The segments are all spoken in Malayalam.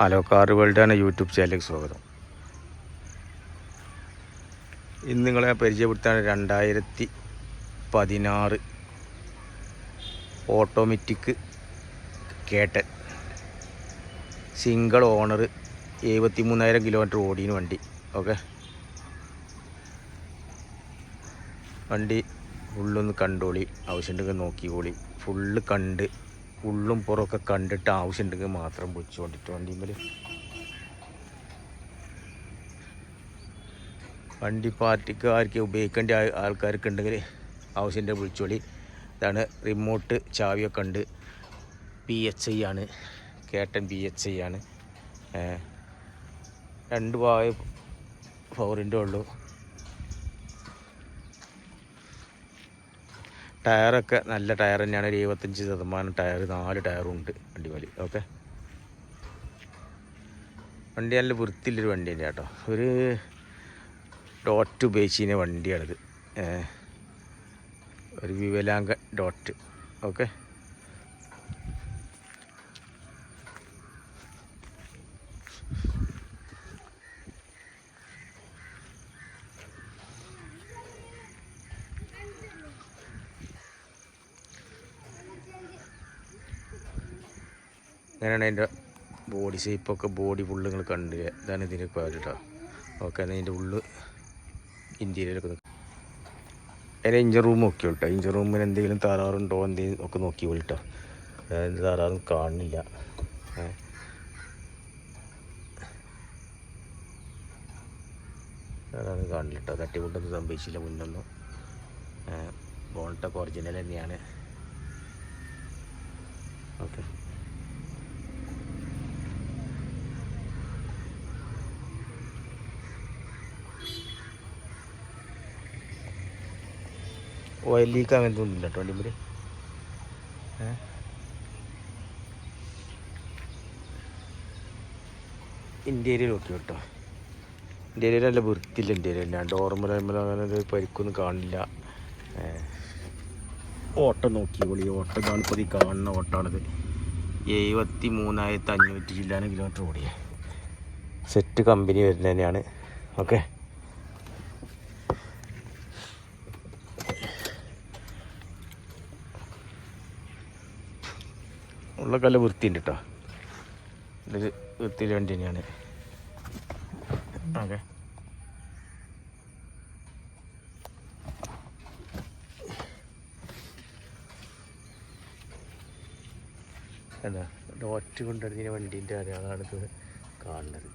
ഹലോ കാർ വേൾഡ് ആണ് യൂട്യൂബ് ചാനലിലേക്ക് സ്വാഗതം. ഇന്ന് നിങ്ങളെ പരിചയപ്പെടുത്താണ് രണ്ടായിരത്തി പതിനാറ് ഓട്ടോമാറ്റിക് കേട്ടൻ. സിംഗിൾ ഓണർ എഴുപത്തി മൂന്നായിരം കിലോമീറ്റർ ഓടിയന് വണ്ടി. ഓക്കെ? വണ്ടി ഫുള്ളൊന്ന് കണ്ടോളി. ആവശ്യമുണ്ടെങ്കിൽ നോക്കിക്കോളി ഫുള്ള് കണ്ട് ഉള്ളും പുറമൊക്കെ കണ്ടിട്ട് ആവശ്യമുണ്ടെങ്കിൽ മാത്രം വിളിച്ചുകൊണ്ടിട്ട് വണ്ടിയിൽ വണ്ടി പാർട്ടിക്കാർക്ക് ഉപയോഗിക്കേണ്ട ആൾക്കാർക്ക് ഉണ്ടെങ്കിൽ ആവശ്യത്തിന്റെ വിളിച്ചോളി ഇതാണ് റിമോട്ട് ചാവിയൊക്കെ ഉണ്ട്. പി എച്ച് ഐ ആണ്. കേട്ടൻ പി എച്ച് ഐ ആണ്. രണ്ട് വായ പവറിന്റെ ഉള്ളൂ. ടയറൊക്കെ നല്ല ടയർ തന്നെയാണ്. ഒരു എഴുപത്തഞ്ച് ശതമാനം ടയർ നാല് ടയറും ഉണ്ട് വണ്ടിമേൽ ഓക്കെ? വണ്ടി നല്ല വൃത്തിയിലൊരു വണ്ടി തന്നെ കേട്ടോ. ഒരു ഡോട്ട് ഉപയോഗിച്ചിന് വണ്ടിയാണിത്. ഒരു വിവലാംഗ ഡോട്ട്. ഓക്കെ? അങ്ങനെയാണ് അതിന്റെ ബോഡി ഷേപ്പൊക്കെ ബോഡി ഫുള്ള് നിങ്ങൾ കണ്ടു. ഇതാണ് ഇതിന്റെ ക്വാലിറ്റി ഓക്കെ എന്നാൽ ഇതിന്റെ ഉള്ളു ഇന്റീരിയറൊക്കെ നിൽക്കും അതിന്റെ ഇഞ്ചർ റൂം നോക്കി കേട്ടോ ഇഞ്ചർ റൂമിന് എന്തെങ്കിലും തകരാറുണ്ടോ എന്തെങ്കിലും ഒക്കെ നോക്കി വിളിട്ടോ അതായത് തകരാറും കാണുന്നില്ല. കാണില്ലട്ടോ കാണില്ല കേട്ടോ തട്ടിമുട്ടൊന്നും സംഭവിച്ചില്ല മുന്നൊന്നും. ബോൾട്ടൊക്കെ ഒറിജിനൽ തന്നെയാണ്. ഓക്കെ. ഓയിൽ ലീക്ക് അങ്ങനത്തെ ഒന്നും ഇല്ല കേട്ടോ വണ്ടിയിൽ ഇന്റീരിയർ നോക്കി കേട്ടോ. ഇന്റീരിയർ നല്ല വൃത്തിയില്ല ഇന്റീരിയർ ഞാൻ ഡോർമൽ അങ്ങനെ പരിക്കൊന്നും കാണില്ല. ഓട്ടം നോക്കി പൊളി ഓട്ടം കാണിപ്പോൾ കാണുന്ന ഓട്ടമാണിത് എഴുപത്തി മൂന്നായിരത്തി അഞ്ഞൂറ്റി ചില്ലാനും കിലോമീറ്റർ ഓടിയ. സെറ്റ് കമ്പനി വരുന്നതന്നെയാണ് ഓക്കെ ഉള്ളൊക്കെ നല്ല വൃത്തിയുണ്ട് കേട്ടോ ഇതൊരു വൃത്തിയിൽ വണ്ടി തന്നെയാണ്. ഓക്കെ. എന്താ? ഡോറ്റ് കൊണ്ടുവരുന്ന വണ്ടീന്റെ അടയാളാണ് ഇത് കാണുന്നത്.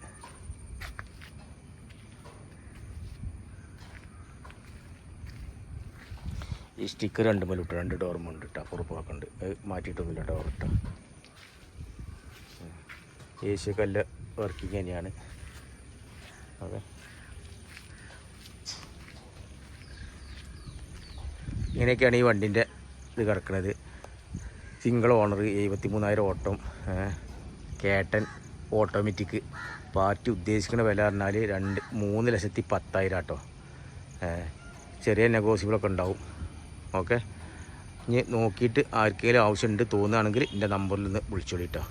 ഈ സ്റ്റിക്കർ രണ്ട് മലുട്ട് രണ്ട് ഡോർമുണ്ട് കേട്ടോ പുറപ്പൊക്കെ ഉണ്ട് മാറ്റിയിട്ടൊന്നുമില്ല ഡോർ ഇട്ടോ എ സി ഒക്കെ വർക്കിംഗ് തന്നെയാണ്. അതെ. ഇങ്ങനെയൊക്കെയാണ് ഈ വണ്ടിന്റെ ഇത് കിടക്കുന്നത് സിംഗിൾ ഓണർ എഴുപത്തി മൂന്നായിരം ഓട്ടം കേട്ടൻ ഓട്ടോമാറ്റിക്. പാർട്ടി ഉദ്ദേശിക്കുന്ന വില പറഞ്ഞാൽ രണ്ട് മൂന്ന് ലക്ഷത്തി പത്തായിരം കേട്ടോ ചെറിയ നെഗോസിബിളൊക്കെ ഉണ്ടാവും. ഓക്കെ? ഇനി നോക്കിയിട്ട് ആർക്കെങ്കിലും ആവശ്യമുണ്ട് തോന്നുകയാണെങ്കിൽ എന്റെ നമ്പറിൽ നിന്ന് വിളിച്ചോളിട്ടോ